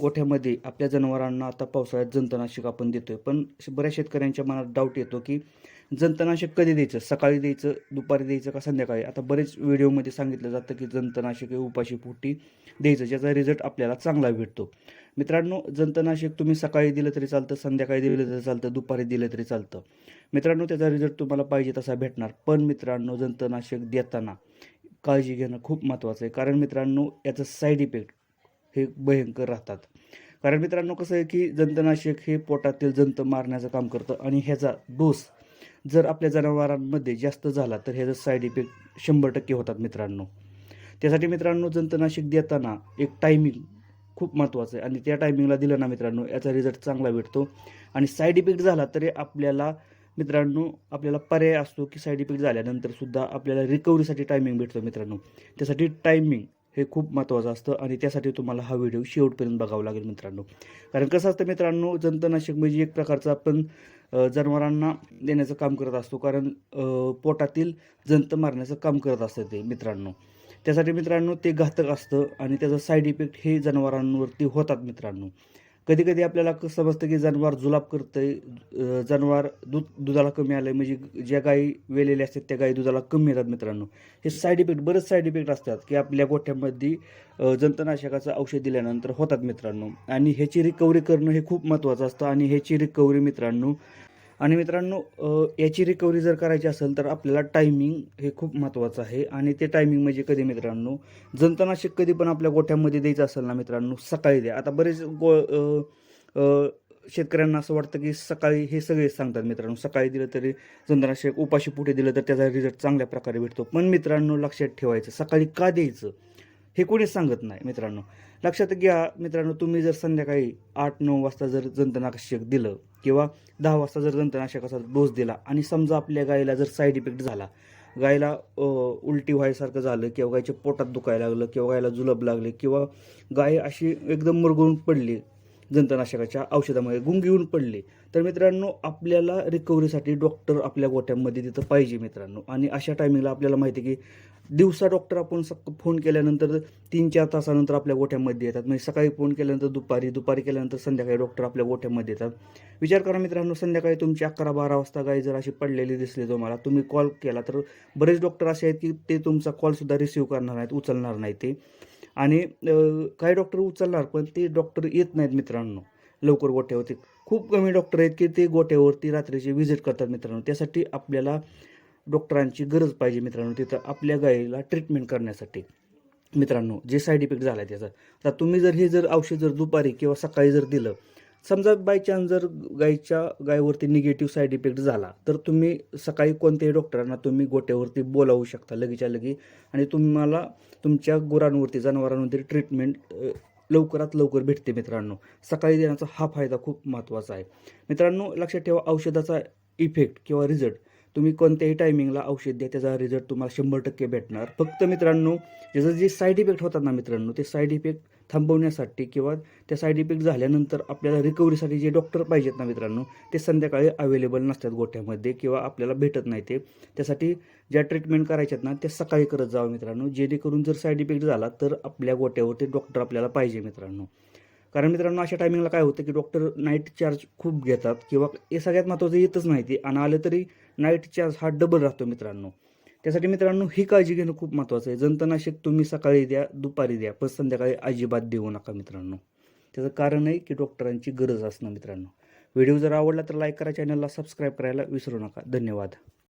गोठ्यामध्ये आपल्या जनावरांना आता पावसाळ्यात जंतनाशक आपण देतोय. पण बऱ्याच शेतकऱ्यांच्या मनात डाऊट येतो की जंतनाशक कधी द्यायचं? सकाळी द्यायचं दुपारी द्यायचं का संध्याकाळी? आता बरेच व्हिडिओमध्ये सांगितलं जातं की जंतनाशक हे उपाशी पोटी द्यायचं ज्याचा रिझल्ट आपल्याला चांगला भेटतो. मित्रांनो जंतनाशक तुम्ही सकाळी दिलं तरी चालतं संध्याकाळी दिलं तरी चालतं दुपारी दिलं तरी चालतं. मित्रांनो त्याचा रिझल्ट तुम्हाला पाहिजे तसा भेटणार. पण मित्रांनो जंतनाशक देताना काळजी घेणं खूप महत्त्वाचं आहे. कारण मित्रांनो याचं साईड इफेक्ट हे भयंकर राहतात. कारण मित्रांनो कसं आहे की जंतनाशक हे पोटातील जंत मारण्याचं काम करतं आणि ह्याचा डोस जर आपल्या जनावरांमध्ये जास्त झाला तर ह्याचा साईड इफेक्ट शंभर टक्के होतात मित्रांनो. त्यासाठी मित्रांनो जंतनाशक देताना एक टायमिंग खूप महत्त्वाचं आहे. आणि त्या टायमिंगला दिलं ना मित्रांनो याचा रिझल्ट चांगला भेटतो. आणि साईड इफेक्ट झाला तरी आपल्याला मित्रांनो आपल्याला पर्याय असतो की साईड इफेक्ट झाल्यानंतर सुद्धा आपल्याला रिकव्हरीसाठी टायमिंग भेटतो मित्रांनो. त्यासाठी टायमिंग हे खूप महत्त्वाचं असतं आणि त्यासाठी तुम्हाला हा व्हिडिओ शेवटपर्यंत बघावा लागेल मित्रांनो. कारण कसं असतं मित्रांनो जंतनाशक म्हणजे एक प्रकारचं आपण जनावरांना देण्याचं काम करत असतो. कारण पोटातील जंत मारण्याचं काम करत असतं ते मित्रांनो. त्यासाठी मित्रांनो ते घातक असतं आणि त्याचं साईड इफेक्ट हे जनावरांवरती होतात मित्रांनो. कधी कधी आपल्याला समजतं की जनावर जुलाब करतंय आहे जनावर दूध दुधाला कमी आलं आहे म्हणजे ज्या गायी वेलेल्या असतात त्या गायी दुधाला कमी येतात मित्रांनो. हे साईड इफेक्ट बरेच साईड इफेक्ट असतात की आपल्या गोठ्यामध्ये जंतनाशकाचं औषध दिल्यानंतर होतात मित्रांनो. आणि ह्याची रिकव्हरी करणं हे खूप महत्त्वाचं असतं. आणि ह्याची रिकव्हरी मित्रांनो आणि मित्रांनो याची रिकव्हरी जर करायची असेल तर आपल्याला टायमिंग हे खूप महत्त्वाचं आहे. आणि ते टायमिंग म्हणजे कधी मित्रांनो जंतनाशक कधी पण आपल्या गोठ्यामध्ये द्यायचं असेल ना मित्रांनो सकाळी द्या. आता बरेच गो शेतकऱ्यांना असं वाटतं की सकाळी हे सगळे सांगतात मित्रांनो सकाळी दिलं तरी जंतनाशक उपाशी पुढे दिलं तर त्याचा रिझल्ट चांगल्या प्रकारे भेटतो. पण मित्रांनो लक्षात ठेवायचं सकाळी का द्यायचं? हे कोणी सांगत नाही मित्रांनो. लक्षात घ्या मित्रांनो तुम्ही जर संध्याकाळी आठ नऊ वाजता जर जंतनाशक दिलं किंवा दहा वाजता जर दंतनाशकाचा डोस दिला आणि समजा आपल्या गायीला जर साईड इफेक्ट झाला गायीला उलटी व्हायसारखं झालं किंवा गायीच्या पोटात दुखायला लागलं किंवा गायीला जुलब लागले किंवा गाय अशी एकदम मरगळून पडली जंतनाशकाच्या औषधामुळे गुंग येऊन पडले. तर मित्रांनो आपल्याला रिकव्हरीसाठी डॉक्टर आपल्या गोट्यांमध्ये तिथं पाहिजे मित्रांनो. आणि अशा टायमिंगला आपल्याला माहिती आहे की दिवसा डॉक्टर आपण सक फोन केल्यानंतर तीन चार तासानंतर आपल्या गोठ्यामध्ये येतात. म्हणजे सकाळी फोन केल्यानंतर दुपारी दुपारी केल्यानंतर संध्याकाळी डॉक्टर आपल्या गोठ्यामध्ये येतात. विचार करा मित्रांनो संध्याकाळी तुमची अकरा बारा वाजता गाय जर अशी पडलेली दिसली तुम्हाला तुम्ही कॉल केला तर बरेच डॉक्टर असे आहेत की ते तुमचा कॉलसुद्धा रिसिव्ह करणार नाहीत उचलणार नाही ते. आणि काही डॉक्टर उचलणार पण ते डॉक्टर येत नाहीत मित्रांनो. लवकर गोट्यावरती खूप कमी डॉक्टर आहेत की ते गोट्यावरती रात्रीचे व्हिजिट करतात मित्रांनो. त्यासाठी आपल्याला डॉक्टरांची गरज पाहिजे मित्रांनो तिथं आपल्या गायीला ट्रीटमेंट करण्यासाठी. मित्रांनो जे साईड इफेक्ट झाला आहे त्याचा. आता तुम्ही जर हे जर औषध जर दुपारी किंवा सकाळी जर दिलं समजा बाय चान्स जर गायीच्या गायीवरती निगेटिव्ह साईड इफेक्ट झाला तर तुम्ही सकाळी कोणत्याही डॉक्टरांना तुम्ही गोट्यावरती बोलावू शकता लगेच्या लगे आणि तुम्हाला तुमच्या गुरांवरती जनावरांवरती ट्रीटमेंट लवकरात लवकर भेटते मित्रांनो. सकाळी देण्याचा हा फायदा खूप महत्त्वाचा आहे. मित्रांनो लक्षात ठेवा औषधाचा इफेक्ट किंवा रिझल्ट तुम्ही कोणत्याही टायमिंगला औषध द्या त्याचा रिझल्ट तुम्हाला शंभर टक्के भेटणार. फक्त मित्रांनो त्याचं जे साईड इफेक्ट होतात ना मित्रांनो ते साईड इफेक्ट थांबवण्यासाठी किंवा त्या साईड इफेक्ट झाल्यानंतर आपल्याला रिकव्हरीसाठी जे डॉक्टर पाहिजेत ना मित्रांनो ते संध्याकाळी अवेलेबल नसतात गोठ्यामध्ये किंवा आपल्याला भेटत नाही ते. त्यासाठी ज्या ट्रीटमेंट करायच्यात ना त्या सकाळी करत जावं मित्रांनो. जेणेकरून जर साईड इफेक्ट झाला तर आपल्या गोट्यावरती डॉक्टर आपल्याला पाहिजे मित्रांनो. कारण मित्रांनो अशा टायमिंगला काय होतं की डॉक्टर नाईट चार्ज खूप घेतात किंवा हे सगळ्यात महत्त्वाचं येतच नाही ते आणि आलं तरी नाईट चार्ज हा डबल राहतो मित्रांनो. त्यासाठी मित्रांनो ही काळजी घेणं खूप महत्त्वाचं आहे. जंतनाशक तुम्ही सकाळी द्या दुपारी द्या पण संध्याकाळी अजिबात देऊ नका मित्रांनो. त्याचं कारण आहे की डॉक्टरांची गरज असणं मित्रांनो. व्हिडिओ जर आवडला तर लाईक करा चॅनलला सबस्क्राईब करायला विसरू नका. धन्यवाद.